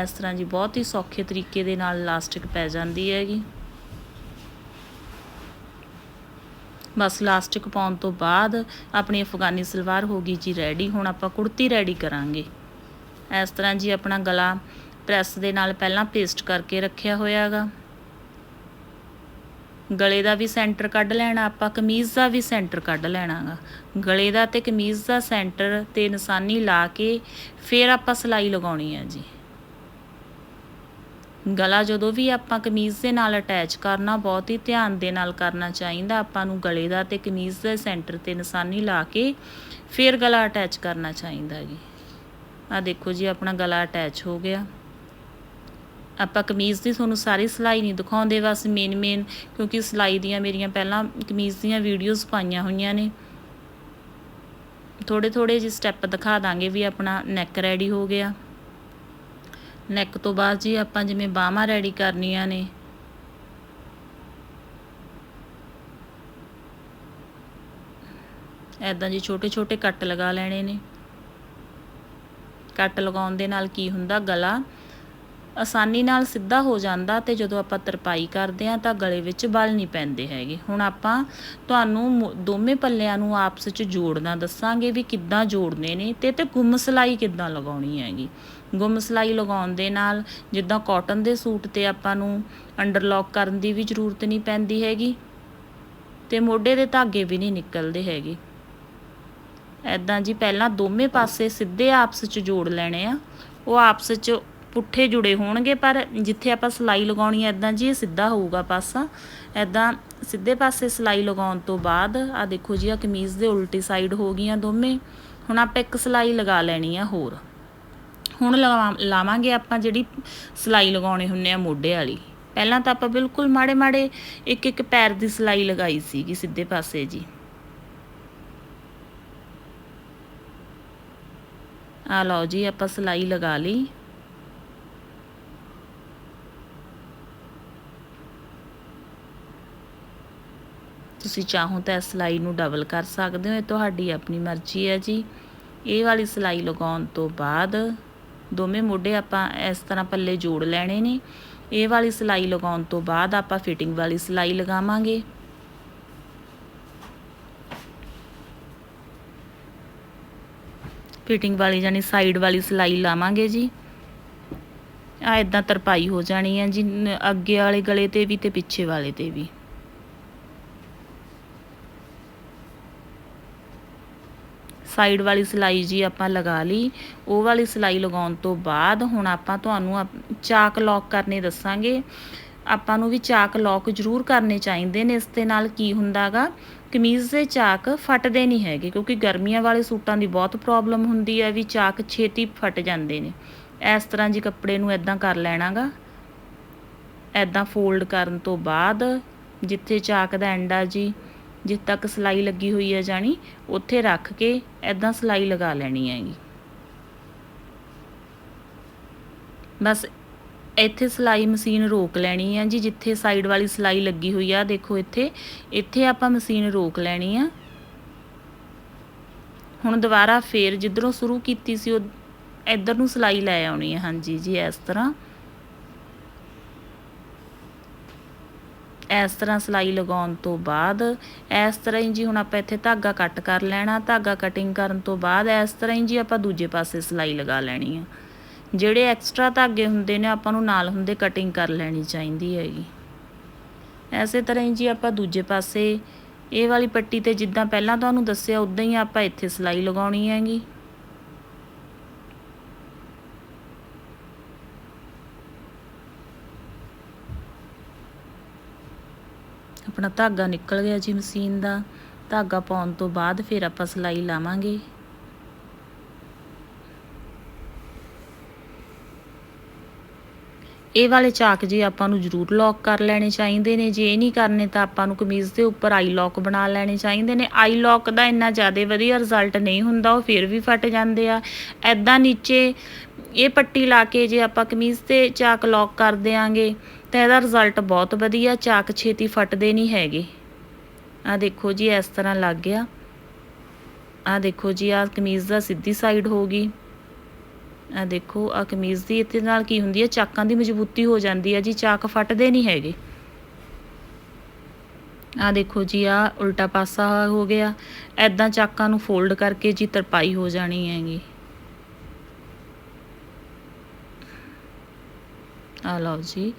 ਇਸ ਤਰ੍ਹਾਂ ਜੀ ਬਹੁਤ ਹੀ ਸੌਖੇ ਤਰੀਕੇ ਦੇ ਨਾਲ ਲਾਸਟਿਕ ਪੈ ਜਾਂਦੀ ਹੈਗੀ। ਬਸ ਲਾਸਟਿਕ ਪਾਉਣ ਤੋਂ ਬਾਅਦ ਆਪਣੀ ਅਫਗਾਨੀ ਸਲਵਾਰ ਹੋ ਗਈ ਜੀ ਰੈਡੀ ਹੁਣ ਆਪਾਂ ਕੁੜਤੀ ਰੈਡੀ ਕਰਾਂਗੇ। ਇਸ ਤਰ੍ਹਾਂ ਜੀ ਆਪਣਾ ਗਲਾ ਪ੍ਰੈਸ ਦੇ ਨਾਲ ਪਹਿਲਾਂ ਪੇਸਟ ਕਰਕੇ ਰੱਖਿਆ ਹੋਇਆ ਹੋਇਆਗਾ ਗਲੇ ਦਾ ਵੀ ਸੈਂਟਰ ਕੱਢ ਲੈਣਾ, ਆਪਾਂ ਕਮੀਜ਼ ਦਾ ਵੀ ਸੈਂਟਰ ਕੱਢ ਲੈਣਾਗਾ। ਗਲੇ ਦਾ ਤੇ ਕਮੀਜ਼ ਦਾ ਸੈਂਟਰ ਤੇ ਨਿਸ਼ਾਨੀ ਲਾ ਕੇ ਫਿਰ ਆਪਾਂ ਸਲਾਈ ਲਗਾਉਣੀ ਆ ਜੀ। ਗਲਾ ਜਦੋਂ ਵੀ ਆਪਾਂ ਕਮੀਜ਼ ਦੇ ਨਾਲ ਅਟੈਚ ਕਰਨਾ, ਬਹੁਤ ਹੀ ਧਿਆਨ ਦੇ ਨਾਲ ਕਰਨਾ ਚਾਹੀਦਾ। ਆਪਾਂ ਨੂੰ ਗਲੇ ਦਾ ਤੇ ਕਮੀਜ਼ ਦੇ ਸੈਂਟਰ ਤੇ ਨਿਸ਼ਾਨੀ ਲਾ ਕੇ ਫਿਰ ਗਲਾ ਅਟੈਚ ਕਰਨਾ ਚਾਹੀਦਾ ਜੀ। ਆ ਦੇਖੋ ਜੀ, ਆਪਣਾ ਗਲਾ ਅਟੈਚ ਹੋ ਗਿਆ। ਆਪਾਂ ਕਮੀਜ਼ ਦੀ ਤੁਹਾਨੂੰ ਸਾਰੀ ਸਿਲਾਈ ਨਹੀਂ ਦਿਖਾਉਂਦੇ, ਬਸ ਮੇਨ ਮੇਨ ਕਿਉਂਕਿ ਸਿਲਾਈ ਦੀਆਂ ਮੇਰੀਆਂ ਪਹਿਲਾਂ ਕਮੀਜ਼ ਦੀਆਂ ਵੀਡੀਓਜ਼ ਪਾਈਆਂ ਹੋਈਆਂ ਨੇ। ਥੋੜੇ ਥੋੜੇ ਜਿਹੇ ਸਟੈਪ ਦਿਖਾ ਦਾਂਗੇ ਵੀ ਆਪਣਾ ਨੈਕ ਰੈਡੀ ਹੋ ਗਿਆ। ਨੈਕ ਤੋਂ ਬਾਅਦ ਜੀ ਆਪਾਂ ਜਿਵੇਂ ਬਾਹਾਂ ਰੈਡੀ ਕਰਨੀਆਂ ਨੇ। ਐਦਾਂ ਜੀ ਛੋਟੇ ਛੋਟੇ ਕੱਟ ਲਗਾ ਲੈਣੇ ਨੇ। ਕੱਟ ਲਗਾਉਣ ਦੇ ਨਾਲ ਕੀ ਹੁੰਦਾ? ਗਲਾ। ਆਸਾਨੀ ਨਾਲ ਸਿੱਧਾ ਹੋ ਜਾਂਦਾ ਤੇ ਜਦੋਂ ਆਪਾਂ ਤਰਪਾਈ ਕਰਦੇ ਆ ਤਾਂ ਗਲੇ ਵਿੱਚ ਬਲ ਨਹੀਂ ਪੈਂਦੇ ਹੈਗੇ। ਹੁਣ ਆਪਾਂ ਤੁਹਾਨੂੰ ਦੋਵੇਂ ਪੱਲਿਆਂ ਨੂੰ ਆਪਸ ਵਿੱਚ ਜੋੜਨਾ ਦੱਸਾਂਗੇ ਵੀ ਕਿੱਦਾਂ ਜੋੜਨੇ ਨੇ ਤੇ ਤੇ ਗੁੰਮ ਸਿਲਾਈ ਕਿੱਦਾਂ ਲਗਾਉਣੀ ਹੈਗੀ। ਗੁੰਮ ਸਿਲਾਈ ਲਗਾਉਣ ਦੇ ਨਾਲ ਜਿੱਦਾਂ ਕਾਟਨ ਦੇ ਸੂਟ ਤੇ ਆਪਾਂ ਨੂੰ ਅੰਡਰਲੌਕ ਕਰਨ ਦੀ ਵੀ ਜ਼ਰੂਰਤ ਨਹੀਂ ਪੈਂਦੀ ਹੈਗੀ ਤੇ ਮੋਢੇ ਦੇ ਧਾਗੇ ਵੀ ਨਹੀਂ ਨਿਕਲਦੇ ਹੈਗੇ। ਐਦਾਂ ਜੀ ਪਹਿਲਾਂ ਦੋਵੇਂ ਪਾਸੇ ਸਿੱਧੇ ਆਪਸ ਵਿੱਚ ਜੋੜ ਲੈਣੇ ਆ, ਉਹ ਆਪਸ ਵਿੱਚ ਪੁੱਠੇ ਜੁੜੇ ਹੋਣਗੇ, ਪਰ ਜਿੱਥੇ ਆਪਾਂ ਸਲਾਈ ਲਗਾਉਣੀ ਹੈ ਐਦਾਂ ਜੀ ਇਹ ਸਿੱਧਾ ਹੋਊਗਾ ਪਾਸਾ। ਐਦਾਂ ਸਿੱਧੇ ਪਾਸੇ ਸਲਾਈ ਲਗਾਉਣ ਤੋਂ ਬਾਅਦ ਆ ਦੇਖੋ ਜੀ ਆ ਕਮੀਜ਼ ਦੇ ਉਲਟੀ ਸਾਈਡ ਹੋ ਗਈਆਂ ਦੋਵੇਂ। ਹੁਣ ਆਪਾਂ ਇੱਕ ਸਲਾਈ ਲਗਾ ਲੈਣੀ ਆ ਹੋਰ। ਹੁਣ ਲਗਾਵਾਂ- ਲਾਵਾਂਗੇ ਆਪਾਂ ਜਿਹੜੀ ਸਲਾਈ ਲਗਾਉਣੇ ਹੁੰਨੇ ਆ ਮੋਢੇ ਵਾਲੀ। ਪਹਿਲਾਂ ਤਾਂ ਆਪਾਂ ਬਿਲਕੁਲ ਮਾੜੇ ਮਾੜੇ ਇੱਕ ਇੱਕ ਪੈਰ ਦੀ ਸਲਾਈ ਲਗਾਈ ਸੀਗੀ ਸਿੱਧੇ ਪਾਸੇ ਜੀ। ਆ ਲਓ ਜੀ, ਆਪਾਂ ਸਲਾਈ ਲਗਾ ਲਈ। ਤੁਸੀਂ ਚਾਹੋ ਤਾਂ ਇਸ ਸਲਾਈ ਨੂੰ ਡਬਲ ਕਰ ਸਕਦੇ ਹੋ, ਇਹ ਤੁਹਾਡੀ ਆਪਣੀ ਮਰਜ਼ੀ ਹੈ ਜੀ। ਇਹ ਵਾਲੀ ਸਲਾਈ ਲਗਾਉਣ ਤੋਂ ਬਾਅਦ ਦੋਵੇਂ ਮੋਢੇ ਆਪਾਂ ਇਸ ਤਰ੍ਹਾਂ ਪੱਲੇ ਜੋੜ ਲੈਣੇ ਨੇ। ਇਹ ਵਾਲੀ ਸਲਾਈ ਲਗਾਉਣ ਤੋਂ ਬਾਅਦ ਆਪਾਂ ਫਿਟਿੰਗ ਵਾਲੀ ਸਲਾਈ ਲਗਾਵਾਂਗੇ। ਫਿਟਿੰਗ ਵਾਲੀ ਜਾਨੀ ਸਾਈਡ ਵਾਲੀ ਸਲਾਈ ਲਾਵਾਂਗੇ ਜੀ। ਆ ਇਦਾਂ ਤਰਪਾਈ ਹੋ ਜਾਣੀ ਹੈ ਜੀ ਅੱਗੇ ਵਾਲੇ ਗਲੇ ਤੇ ਵੀ ਤੇ ਪਿੱਛੇ ਵਾਲੇ ਤੇ ਵੀ। ਸਾਈਡ ਵਾਲੀ ਸਿਲਾਈ ਜੀ ਆਪਾਂ ਲਗਾ ਲਈ। ਉਹ ਵਾਲੀ ਸਿਲਾਈ ਲਗਾਉਣ ਤੋਂ ਬਾਅਦ ਹੁਣ ਆਪਾਂ ਤੁਹਾਨੂੰ ਆਪ- ਚਾਕ ਲੌਕ ਕਰਨੇ ਦੱਸਾਂਗੇ। ਆਪਾਂ ਨੂੰ ਵੀ ਚਾਕ ਲੌਕ ਜ਼ਰੂਰ ਕਰਨੇ ਚਾਹੀਦੇ ਨੇ। ਇਸ ਦੇ ਨਾਲ ਕੀ ਹੁੰਦਾਗਾ, ਕਮੀਜ਼ ਦੇ ਚਾਕ ਫਟਦੇ ਨਹੀਂ ਹੈਗੇ ਕਿਉਂਕਿ ਗਰਮੀਆਂ ਵਾਲੇ ਸੂਟਾਂ ਦੀ ਬਹੁਤ ਪ੍ਰੋਬਲਮ ਹੁੰਦੀ ਹੈ ਵੀ ਚਾਕ ਛੇਤੀ ਫਟ ਜਾਂਦੇ ਨੇ। ਇਸ ਤਰ੍ਹਾਂ ਜੀ ਕੱਪੜੇ ਨੂੰ ਇਦਾਂ ਕਰ ਲੈਣਾਗਾ। ਇਦਾਂ ਫੋਲਡ ਕਰਨ ਤੋਂ ਬਾਅਦ ਜਿੱਥੇ ਚਾਕ ਦਾ ਐਂਡ ਆ ਜੀ ਜਿੱਥੇ ਤੱਕ ਸਲਾਈ ਲੱਗੀ ਹੋਈ ਹੈ ਜਾਣੀ, ਉੱਥੇ ਰੱਖ ਕੇ ਇਦਾਂ ਸਲਾਈ ਲਗਾ ਲੈਣੀ ਹੈਗੀ। ਬਸ ਇੱਥੇ ਸਲਾਈ ਮਸ਼ੀਨ ਰੋਕ ਲੈਣੀ ਹੈ ਜੀ, ਜਿੱਥੇ ਸਾਈਡ ਵਾਲੀ ਸਲਾਈ ਲੱਗੀ ਹੋਈ ਆ, ਦੇਖੋ ਇੱਥੇ ਇੱਥੇ ਆਪਾਂ ਮਸ਼ੀਨ ਰੋਕ ਲੈਣੀ ਆ। ਹੁਣ ਦੁਬਾਰਾ ਫੇਰ ਜਿੱਧਰੋਂ ਸ਼ੁਰੂ ਕੀਤੀ ਸੀ ਉਹ ਇੱਧਰ ਨੂੰ ਸਲਾਈ ਲੈ ਆਉਣੀ ਹੈ ਹਾਂਜੀ ਜੀ, ਇਸ ਤਰ੍ਹਾਂ। ਇਸ ਤਰ੍ਹਾਂ ਸਲਾਈ ਲਗਾਉਣ ਤੋਂ ਬਾਅਦ, ਇਸ ਤਰ੍ਹਾਂ ਹੀ ਜੀ ਹੁਣ ਆਪਾਂ ਇੱਥੇ ਧਾਗਾ ਕੱਟ ਕਰ ਲੈਣਾ, ਧਾਗਾ ਕਟਿੰਗ ਕਰਨ ਤੋਂ ਬਾਅਦ ਇਸ ਤਰ੍ਹਾਂ ਹੀ ਜੀ ਆਪਾਂ ਦੂਜੇ ਪਾਸੇ ਸਲਾਈ ਲਗਾ ਲੈਣੀ ਆ। ਜਿਹੜੇ ਐਕਸਟਰਾ ਧਾਗੇ ਹੁੰਦੇ ਨੇ, ਆਪਾਂ ਨੂੰ ਨਾਲ ਹੁੰਦੇ ਕਟਿੰਗ ਕਰ ਲੈਣੀ ਚਾਹੀਦੀ ਹੈਗੀ। ਐਸੇ ਤਰ੍ਹਾਂ ਹੀ ਜੀ ਆਪਾਂ ਦੂਜੇ ਪਾਸੇ, ਇਹ ਵਾਲੀ ਪੱਟੀ ਤੇ ਜਿੱਦਾਂ ਪਹਿਲਾਂ ਤੁਹਾਨੂੰ ਦੱਸਿਆ, ਉਦਾਂ ਹੀ ਆਪਾਂ ਇੱਥੇ ਸਲਾਈ ਲਗਾਉਣੀ ਹੈਗੀ। ਆਪਣਾ ਧਾਗਾ ਨਿਕਲ ਗਿਆ ਜੀ ਮਸ਼ੀਨ ਦਾ, ਧਾਗਾ ਪਾਉਣ ਤੋਂ ਬਾਅਦ ਫਿਰ ਆਪਾਂ ਸਲਾਈ ਲਾਵਾਂਗੇ। ਇਹ ਵਾਲੇ ਚਾਕ ਜੀ ਆਪਾਂ ਨੂੰ ਜ਼ਰੂਰ ਲੌਕ ਕਰ ਲੈਣੇ ਚਾਹੀਦੇ ਨੇ, ਜੇ ਇਹ ਨਹੀਂ ਕਰਨੇ ਤਾਂ ਆਪਾਂ ਨੂੰ ਕਮੀਜ਼ ਦੇ ਉੱਪਰ ਆਈ ਲੌਕ ਬਣਾ ਲੈਣੇ ਚਾਹੀਦੇ ਨੇ। ਆਈ ਲੌਕ ਦਾ ਇੰਨਾ ਜ਼ਿਆਦਾ ਵਧੀਆ ਰਿਜ਼ਲਟ ਨਹੀਂ ਹੁੰਦਾ, ਉਹ ਫਿਰ ਵੀ ਫਟ ਜਾਂਦੇ ਆ। ਐਦਾਂ ਨੀਚੇ ਇਹ ਪੱਟੀ ਲਾ ਕੇ ਜੇ ਆਪਾਂ ਕਮੀਜ਼ ਤੇ ਚਾਕ ਲੌਕ ਕਰ ਦਿਆਂਗੇ ਤਾਂ ਇਹਦਾ ਰਿਜ਼ਲਟ ਬਹੁਤ ਵਧੀਆ, ਚਾਕ ਛੇਤੀ ਫਟਦੇ ਨਹੀਂ ਹੈਗੇ। ਆ ਦੇਖੋ ਜੀ, ਇਸ ਤਰ੍ਹਾਂ ਲੱਗ ਗਿਆ। ਆ ਦੇਖੋ ਜੀ ਆ ਕਮੀਜ਼ ਦਾ ਸਿੱਧੀ ਸਾਈਡ ਹੋ ਗਈ। ਆ ਦੇਖੋ ਆ ਕਮੀਜ਼ ਦੀ ਇੱਥੇ ਨਾਲ ਕੀ ਹੁੰਦੀ ਹੈ? ਚਾਕਾਂ ਦੀ ਮਜ਼ਬੂਤੀ ਹੋ ਜਾਂਦੀ ਹੈ ਜੀ, ਚਾਕ ਫਟਦੇ ਨਹੀਂ ਹੈਗੇ। ਆ ਦੇਖੋ ਜੀ ਆ ਉਲਟਾ ਪਾਸਾ ਹੋ ਗਿਆ। ਐਦਾਂ ਚਾਕਾਂ ਨੂੰ ਫੋਲਡ ਕਰਕੇ ਜੀ ਤਰਪਾਈ ਹੋ ਜਾਣੀ ਹੈਗੀ। ਆ ਲਓ ਜੀ।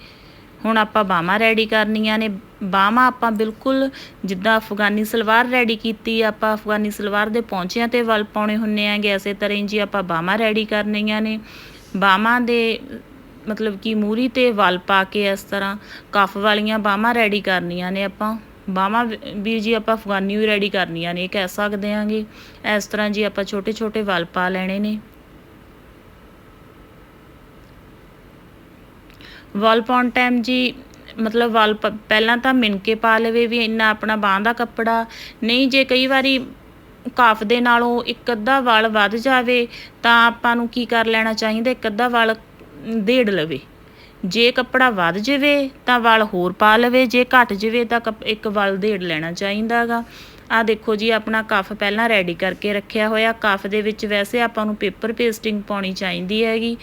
ਹੁਣ ਆਪਾਂ ਬਾਹਾਂ ਰੈਡੀ ਕਰਨੀਆਂ ਨੇ। ਬਾਹਾਂ ਆਪਾਂ ਬਿਲਕੁਲ ਜਿੱਦਾਂ ਅਫਗਾਨੀ ਸਲਵਾਰ ਰੈਡੀ ਕੀਤੀ, ਆਪਾਂ ਅਫਗਾਨੀ ਸਲਵਾਰ ਦੇ ਪੌਂਚਿਆਂ ਤੇ ਵੱਲ ਪਾਉਣੇ ਹੁੰਨੇ ਆਂਗੇ ਐਸੇ ਤਰ੍ਹਾਂ ਹੀ ਜੀ ਆਪਾਂ ਬਾਹਾਂ ਰੈਡੀ ਕਰਨੀਆਂ ਨੇ। ਬਾਹਾਂ ਦੇ, ਮਤਲਬ ਕਿ ਮੂਰੀ ਤੇ ਵੱਲ ਪਾ ਕੇ ਇਸ ਤਰ੍ਹਾਂ ਕਫ ਵਾਲੀਆਂ ਬਾਹਾਂ ਰੈਡੀ ਕਰਨੀਆਂ ਨੇ ਆਪਾਂ। ਬਾਹਾਂ ਵੀ ਜੀ ਆਪਾਂ ਅਫਗਾਨੀ ਵੀ ਰੈਡੀ ਕਰਨੀਆਂ ਨੇ, ਇਹ ਕਹਿ ਸਕਦੇ ਆਂਗੇ ਇਸ ਤਰ੍ਹਾਂ ਜੀ ਆਪਾਂ ਛੋਟੇ ਛੋਟੇ ਵੱਲ ਪਾ ਲੈਣੇ ਨੇ। ਵਾਲ ਪਾਉਣ ਟਾਈਮ ਜੀ, ਮਤਲਬ ਵਾਲ ਪਹਿਲਾਂ ਤਾਂ ਮਿਣ ਕੇ ਪਾ ਲਵੇ ਵੀ ਇੰਨਾ ਆਪਣਾ ਬਾਂਹ ਦਾ ਕੱਪੜਾ। ਨਹੀਂ, ਜੇ ਕਈ ਵਾਰੀ ਕਾਫ ਦੇ ਨਾਲੋਂ ਇੱਕ ਅੱਧਾ ਵਾਲ ਵੱਧ ਜਾਵੇ, ਤਾਂ ਆਪਾਂ ਨੂੰ ਕੀ ਕਰ ਲੈਣਾ ਚਾਹੀਦਾ, ਇੱਕ ਅੱਧਾ ਵਾਲ ਦੇੜ ਲਵੇ। ਜੇ ਕੱਪੜਾ ਵੱਧ ਜਾਵੇ, ਤਾਂ ਵਾਲ ਹੋਰ ਪਾ ਲਵੇ, ਜੇ ਘਟ ਜਾਵੇ, ਤਾਂ ਕੱਪ- ਇੱਕ ਵਾਲ ਦੇੜ ਲੈਣਾ ਚਾਹੀਦਾਗਾ ਆ ਦੇਖੋ ਜੀ, ਆਪਣਾ ਕਫ ਪਹਿਲਾਂ ਰੈਡੀ ਕਰਕੇ ਰੱਖਿਆ ਹੋਇਆ। ਕਫ ਦੇ ਵਿੱਚ ਵੈਸੇ ਆਪਾਂ ਨੂੰ ਪੇਪਰ ਪੇਸਟਿੰਗ ਪਾਉਣੀ ਚਾਹੀਦੀ ਹੈਗੀ।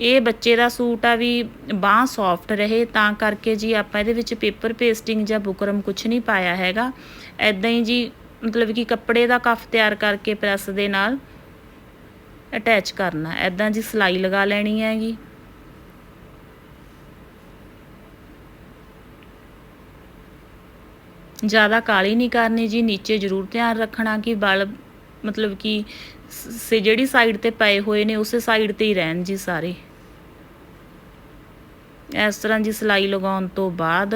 ਇਹ ਬੱਚੇ ਦਾ ਸੂਟ ਆ ਵੀ ਬਾਹ ਸੌਫਟ ਰਹੇ, ਤਾਂ ਕਰਕੇ ਜੀ ਆਪਾਂ ਇਹਦੇ ਵਿੱਚ ਪੇਪਰ ਪੇਸਟਿੰਗ ਜਾਂ ਬੁਕਰਮ ਕੁਝ ਨਹੀਂ ਪਾਇਆ ਹੈਗਾ। ਐਦਾਂ ਹੀ ਜੀ, ਮਤਲਬ ਕਿ ਕੱਪੜੇ ਦਾ ਕਫ ਤਿਆਰ ਕਰਕੇ ਪ੍ਰੈਸ ਦੇ ਨਾਲ ਅਟੈਚ ਕਰਨਾ। ਐਦਾਂ ਜੀ ਸਲਾਈ ਲਗਾ ਲੈਣੀ ਹੈਗੀ। ਜ਼ਿਆਦਾ ਕਾਲੀ ਨਹੀਂ ਕਰਨੀ ਜੀ, ਨੀਚੇ ਜ਼ਰੂਰ ਧਿਆਨ ਰੱਖਣਾ ਕਿ ਬਲ, ਮਤਲਬ ਕਿ ਸੇ ਜਿਹੜੀ ਸਾਈਡ ਤੇ ਪਏ ਹੋਏ ਨੇ, ਉਸੇ ਸਾਈਡ ਤੇ ਹੀ ਰਹਿਣ ਜੀ ਸਾਰੇ। ਇਸ ਤਰ੍ਹਾਂ ਜੀ ਸਲਾਈ ਲਗਾਉਣ ਤੋਂ ਬਾਅਦ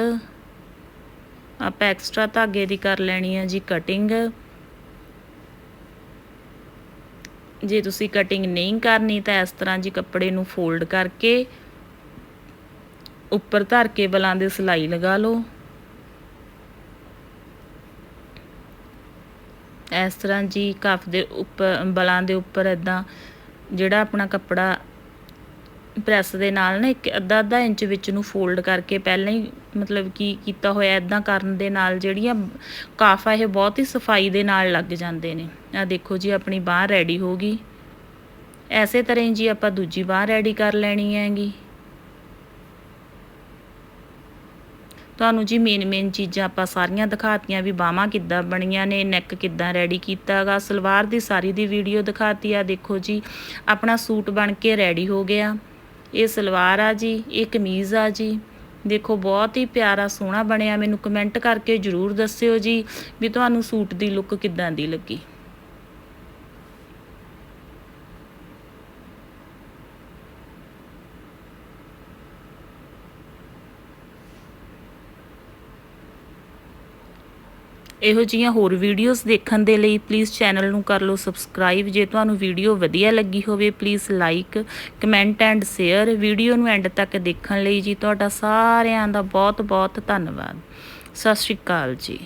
ਆਪਾਂ ਐਕਸਟਰਾ ਧਾਗੇ ਦੀ ਕਰ ਲੈਣੀ ਹੈ ਜੀ ਕਟਿੰਗ ਜੇ ਤੁਸੀਂ ਕਟਿੰਗ ਨਹੀਂ ਕਰਨੀ ਤਾਂ ਇਸ ਤਰ੍ਹਾਂ ਜੀ ਕੱਪੜੇ ਨੂੰ ਫੋਲਡ ਕਰਕੇ ਉੱਪਰ ਧਰ ਕੇ ਬਲਾਂ ਦੇ ਸਲਾਈ ਲਗਾ ਲਓ। ਇਸ ਤਰ੍ਹਾਂ ਜੀ ਕਫ ਦੇ ਉੱਪਰ ਬਲਾਂ ਦੇ ਉੱਪਰ ਇਦਾਂ ਜਿਹੜਾ ਆਪਣਾ ਕੱਪੜਾ ਪ੍ਰੈਸ ਦੇ ਨਾਲ ਨਾ ਇੱਕ ਅੱਧਾ ਅੱਧਾ ਇੰਚ ਵਿੱਚ ਨੂੰ ਫੋਲਡ ਕਰਕੇ ਪਹਿਲਾਂ ਹੀ ਮਤਲਬ ਕਿ ਕੀਤਾ ਹੋਇਆ ਇਦਾਂ ਕਰਨ ਦੇ ਨਾਲ ਜਿਹੜੀਆਂ ਕਾਫ ਆ, ਇਹ ਬਹੁਤ ਹੀ ਸਫ਼ਾਈ ਦੇ ਨਾਲ ਲੱਗ ਜਾਂਦੇ ਨੇ। ਆ ਦੇਖੋ ਜੀ, ਆਪਣੀ ਬਾਹ ਰੈਡੀ ਹੋ ਗਈ। ਐਸੇ ਤਰ੍ਹਾਂ ਹੀ ਜੀ ਆਪਾਂ ਦੂਜੀ ਬਾਹ ਰੈਡੀ ਕਰ ਲੈਣੀ ਹੈਗੀ। ਤੁਹਾਨੂੰ ਜੀ ਮੇਨ ਮੇਨ ਚੀਜ਼ਾਂ ਆਪਾਂ ਸਾਰੀਆਂ ਦਿਖਾਤੀਆਂ ਵੀ ਬਾਹਾਂ ਕਿੱਦਾਂ ਬਣੀਆਂ ਨੇ ਨੈਕ ਕਿੱਦਾਂ ਰੈਡੀ ਕੀਤਾਗਾ, ਸਲਵਾਰ ਦੀ ਸਾਰੀ ਦੀ ਵੀਡੀਓ ਦਿਖਾਤੀ ਆ, ਦੇਖੋ ਜੀ, ਆਪਣਾ ਸੂਟ ਬਣ ਕੇ ਰੈਡੀ ਹੋ ਗਿਆ। ਇਹ ਸਲਵਾਰ ਆ ਜੀ, ਇਹ ਕਮੀਜ਼ ਆ ਜੀ। ਦੇਖੋ, ਬਹੁਤ ਹੀ ਪਿਆਰਾ ਸੋਹਣਾ ਬਣਿਆ, ਮੈਨੂੰ ਕਮੈਂਟ ਕਰਕੇ ਜਰੂਰ ਦੱਸਿਓ ਜੀ ਵੀ ਤੁਹਾਨੂੰ ਸੂਟ ਦੀ ਲੁੱਕ ਕਿੱਦਾਂ ਦੀ ਲੱਗੀ। ਇਹੋ ਜਿਹੀਆਂ ਹੋਰ ਵੀਡੀਓਜ਼ ਦੇਖਣ ਦੇ ਲਈ ਪਲੀਜ਼ ਚੈਨਲ ਨੂੰ ਕਰ ਲਓ ਸਬਸਕ੍ਰਾਈਬ ਜੇ ਤੁਹਾਨੂੰ ਵੀਡੀਓ ਵਧੀਆ ਲੱਗੀ ਹੋਵੇ please like comment and share video ਨੂੰ ਐਂਡ ਤੱਕ ਦੇਖਣ ਲਈ ਜੀ, ਤੁਹਾਡਾ ਸਾਰਿਆਂ ਦਾ ਬਹੁਤ ਬਹੁਤ ਧੰਨਵਾਦ। ਸਤਿ ਸ਼੍ਰੀ ਅਕਾਲ ਜੀ।